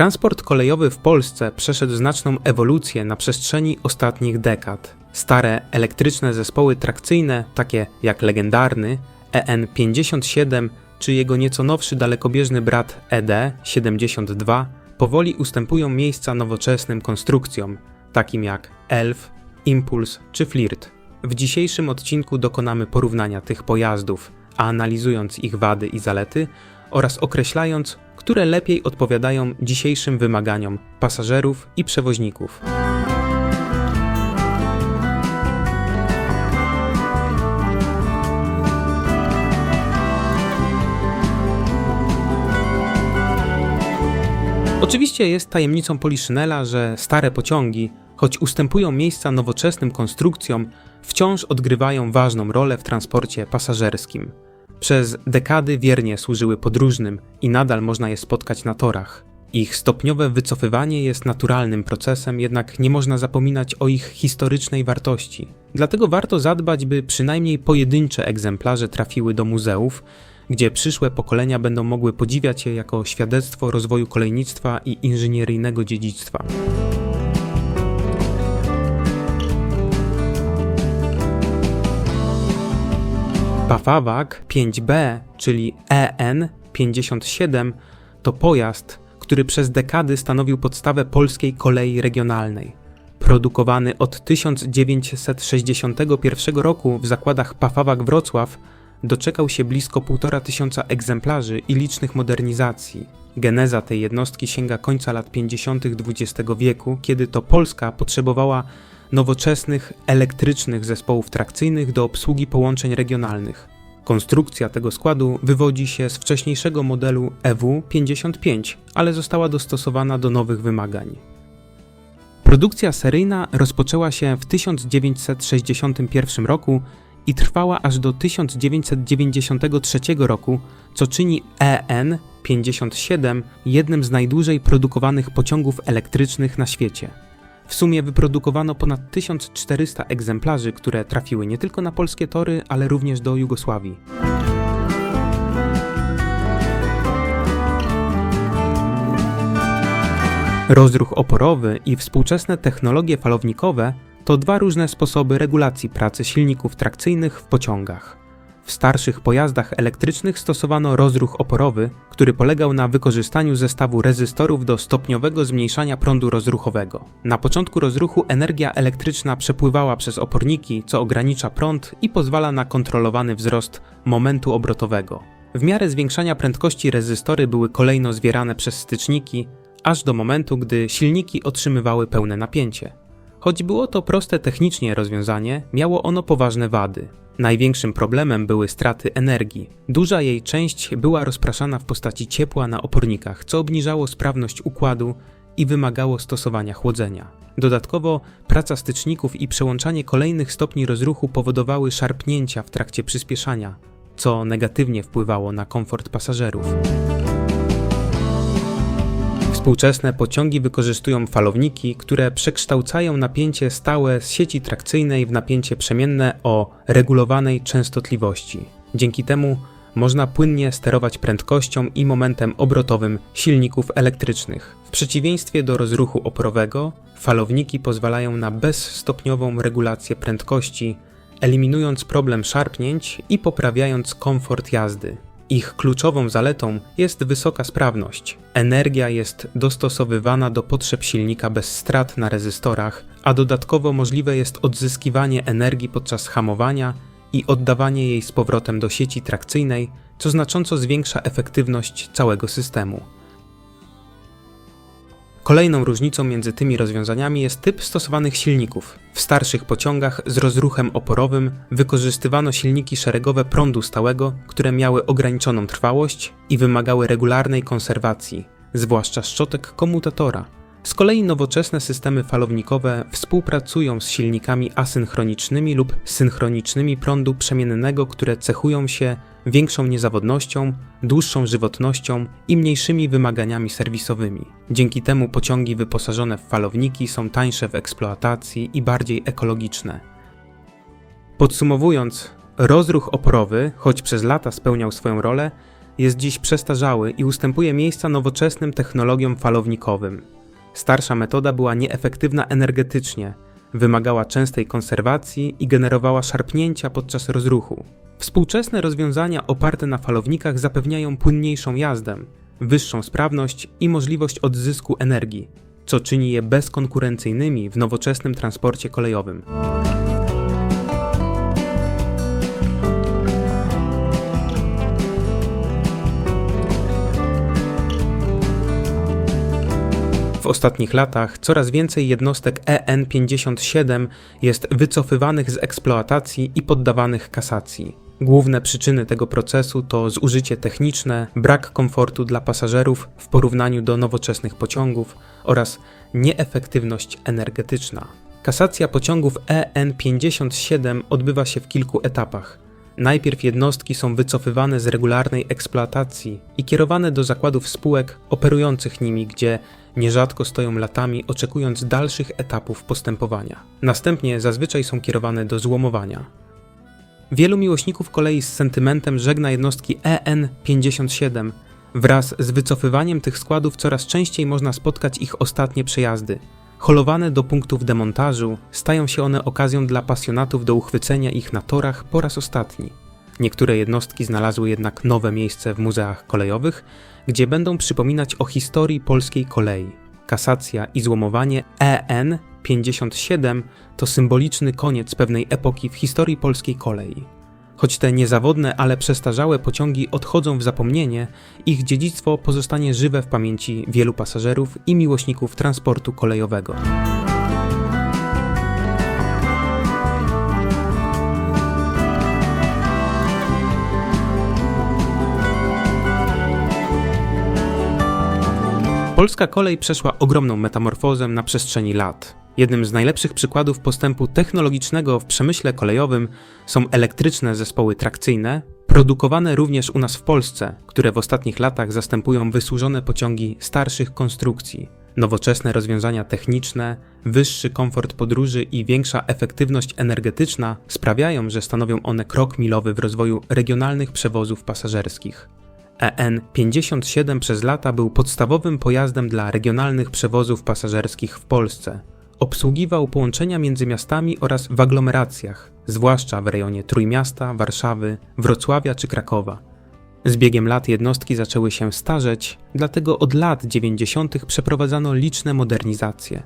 Transport kolejowy w Polsce przeszedł znaczną ewolucję na przestrzeni ostatnich dekad. Stare elektryczne zespoły trakcyjne, takie jak legendarny EN57 czy jego nieco nowszy dalekobieżny brat E ED72, powoli ustępują miejsca nowoczesnym konstrukcjom, takim jak Elf, Impuls czy Flirt. W dzisiejszym odcinku dokonamy porównania tych pojazdów, a analizując ich wady i zalety oraz określając, które lepiej odpowiadają dzisiejszym wymaganiom pasażerów i przewoźników. Oczywiście jest tajemnicą Poliszynela, że stare pociągi, choć ustępują miejsca nowoczesnym konstrukcjom, wciąż odgrywają ważną rolę w transporcie pasażerskim. Przez dekady wiernie służyły podróżnym i nadal można je spotkać na torach. Ich stopniowe wycofywanie jest naturalnym procesem, jednak nie można zapominać o ich historycznej wartości. Dlatego warto zadbać, by przynajmniej pojedyncze egzemplarze trafiły do muzeów, gdzie przyszłe pokolenia będą mogły podziwiać je jako świadectwo rozwoju kolejnictwa i inżynieryjnego dziedzictwa. Pafawak 5B, czyli EN57, to pojazd, który przez dekady stanowił podstawę polskiej kolei regionalnej. Produkowany od 1961 roku w zakładach Pafawak Wrocław, doczekał się blisko 1,5 tysiąca egzemplarzy i licznych modernizacji. Geneza tej jednostki sięga końca lat 50. XX wieku, kiedy to Polska potrzebowała nowoczesnych, elektrycznych zespołów trakcyjnych do obsługi połączeń regionalnych. Konstrukcja tego składu wywodzi się z wcześniejszego modelu E EW55, ale została dostosowana do nowych wymagań. Produkcja seryjna rozpoczęła się w 1961 roku i trwała aż do 1993 roku, co czyni EN57 jednym z najdłużej produkowanych pociągów elektrycznych na świecie. W sumie wyprodukowano ponad 1400 egzemplarzy, które trafiły nie tylko na polskie tory, ale również do Jugosławii. Rozruch oporowy i współczesne technologie falownikowe to dwa różne sposoby regulacji pracy silników trakcyjnych w pociągach. W starszych pojazdach elektrycznych stosowano rozruch oporowy, który polegał na wykorzystaniu zestawu rezystorów do stopniowego zmniejszania prądu rozruchowego. Na początku rozruchu energia elektryczna przepływała przez oporniki, co ogranicza prąd i pozwala na kontrolowany wzrost momentu obrotowego. W miarę zwiększania prędkości rezystory były kolejno zwierane przez styczniki, aż do momentu, gdy silniki otrzymywały pełne napięcie. Choć było to proste technicznie rozwiązanie, miało ono poważne wady. Największym problemem były straty energii. Duża jej część była rozpraszana w postaci ciepła na opornikach, co obniżało sprawność układu i wymagało stosowania chłodzenia. Dodatkowo praca styczników i przełączanie kolejnych stopni rozruchu powodowały szarpnięcia w trakcie przyspieszania, co negatywnie wpływało na komfort pasażerów. Współczesne pociągi wykorzystują falowniki, które przekształcają napięcie stałe z sieci trakcyjnej w napięcie przemienne o regulowanej częstotliwości. Dzięki temu można płynnie sterować prędkością i momentem obrotowym silników elektrycznych. W przeciwieństwie do rozruchu oporowego, falowniki pozwalają na bezstopniową regulację prędkości, eliminując problem szarpnięć i poprawiając komfort jazdy. Ich kluczową zaletą jest wysoka sprawność. Energia jest dostosowywana do potrzeb silnika bez strat na rezystorach, a dodatkowo możliwe jest odzyskiwanie energii podczas hamowania i oddawanie jej z powrotem do sieci trakcyjnej, co znacząco zwiększa efektywność całego systemu. Kolejną różnicą między tymi rozwiązaniami jest typ stosowanych silników. W starszych pociągach z rozruchem oporowym wykorzystywano silniki szeregowe prądu stałego, które miały ograniczoną trwałość i wymagały regularnej konserwacji, zwłaszcza szczotek komutatora. Z kolei nowoczesne systemy falownikowe współpracują z silnikami asynchronicznymi lub synchronicznymi prądu przemiennego, które cechują się większą niezawodnością, dłuższą żywotnością i mniejszymi wymaganiami serwisowymi. Dzięki temu pociągi wyposażone w falowniki są tańsze w eksploatacji i bardziej ekologiczne. Podsumowując, rozruch oporowy, choć przez lata spełniał swoją rolę, jest dziś przestarzały i ustępuje miejsca nowoczesnym technologiom falownikowym. Starsza metoda była nieefektywna energetycznie, wymagała częstej konserwacji i generowała szarpnięcia podczas rozruchu. Współczesne rozwiązania oparte na falownikach zapewniają płynniejszą jazdę, wyższą sprawność i możliwość odzysku energii, co czyni je bezkonkurencyjnymi w nowoczesnym transporcie kolejowym. Ostatnich latach coraz więcej jednostek EN57 jest wycofywanych z eksploatacji i poddawanych kasacji. Główne przyczyny tego procesu to zużycie techniczne, brak komfortu dla pasażerów w porównaniu do nowoczesnych pociągów oraz nieefektywność energetyczna. Kasacja pociągów EN57 odbywa się w kilku etapach. Najpierw jednostki są wycofywane z regularnej eksploatacji i kierowane do zakładów spółek operujących nimi, gdzie nierzadko stoją latami oczekując dalszych etapów postępowania. Następnie zazwyczaj są kierowane do złomowania. Wielu miłośników kolei z sentymentem żegna jednostki EN57. Wraz z wycofywaniem tych składów coraz częściej można spotkać ich ostatnie przejazdy. Holowane do punktów demontażu, stają się one okazją dla pasjonatów do uchwycenia ich na torach po raz ostatni. Niektóre jednostki znalazły jednak nowe miejsce w muzeach kolejowych, gdzie będą przypominać o historii polskiej kolei. Kasacja i złomowanie EN 57 to symboliczny koniec pewnej epoki w historii polskiej kolei. Choć te niezawodne, ale przestarzałe pociągi odchodzą w zapomnienie, ich dziedzictwo pozostanie żywe w pamięci wielu pasażerów i miłośników transportu kolejowego. Polska kolej przeszła ogromną metamorfozę na przestrzeni lat. Jednym z najlepszych przykładów postępu technologicznego w przemyśle kolejowym są elektryczne zespoły trakcyjne, produkowane również u nas w Polsce, które w ostatnich latach zastępują wysłużone pociągi starszych konstrukcji. Nowoczesne rozwiązania techniczne, wyższy komfort podróży i większa efektywność energetyczna sprawiają, że stanowią one krok milowy w rozwoju regionalnych przewozów pasażerskich. EN 57 przez lata był podstawowym pojazdem dla regionalnych przewozów pasażerskich w Polsce. Obsługiwał połączenia między miastami oraz w aglomeracjach, zwłaszcza w rejonie Trójmiasta, Warszawy, Wrocławia czy Krakowa. Z biegiem lat jednostki zaczęły się starzeć, dlatego od lat 90. przeprowadzano liczne modernizacje.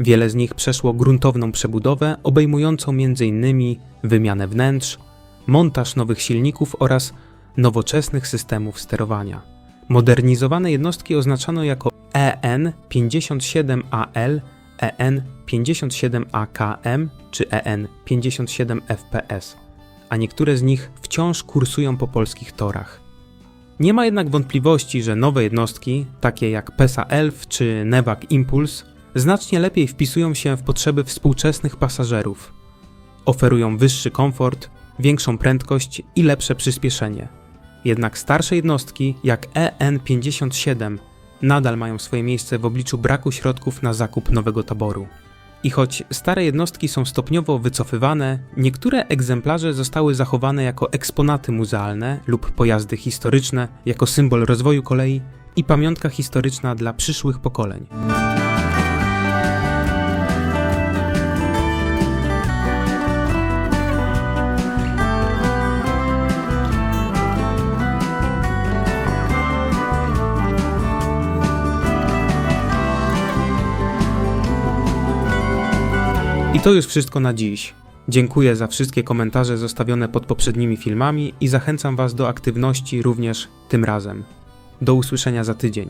Wiele z nich przeszło gruntowną przebudowę obejmującą m.in. wymianę wnętrz, montaż nowych silników oraz nowoczesnych systemów sterowania. Modernizowane jednostki oznaczano jako EN57AL, EN57AKM czy EN57FPS, a niektóre z nich wciąż kursują po polskich torach. Nie ma jednak wątpliwości, że nowe jednostki, takie jak PESA Elf czy Nevak Impulse, znacznie lepiej wpisują się w potrzeby współczesnych pasażerów. Oferują wyższy komfort, większą prędkość i lepsze przyspieszenie. Jednak starsze jednostki, jak EN57, nadal mają swoje miejsce w obliczu braku środków na zakup nowego taboru. I choć stare jednostki są stopniowo wycofywane, niektóre egzemplarze zostały zachowane jako eksponaty muzealne lub pojazdy historyczne, jako symbol rozwoju kolei i pamiątka historyczna dla przyszłych pokoleń. To już wszystko na dziś. Dziękuję za wszystkie komentarze zostawione pod poprzednimi filmami i zachęcam Was do aktywności również tym razem. Do usłyszenia za tydzień.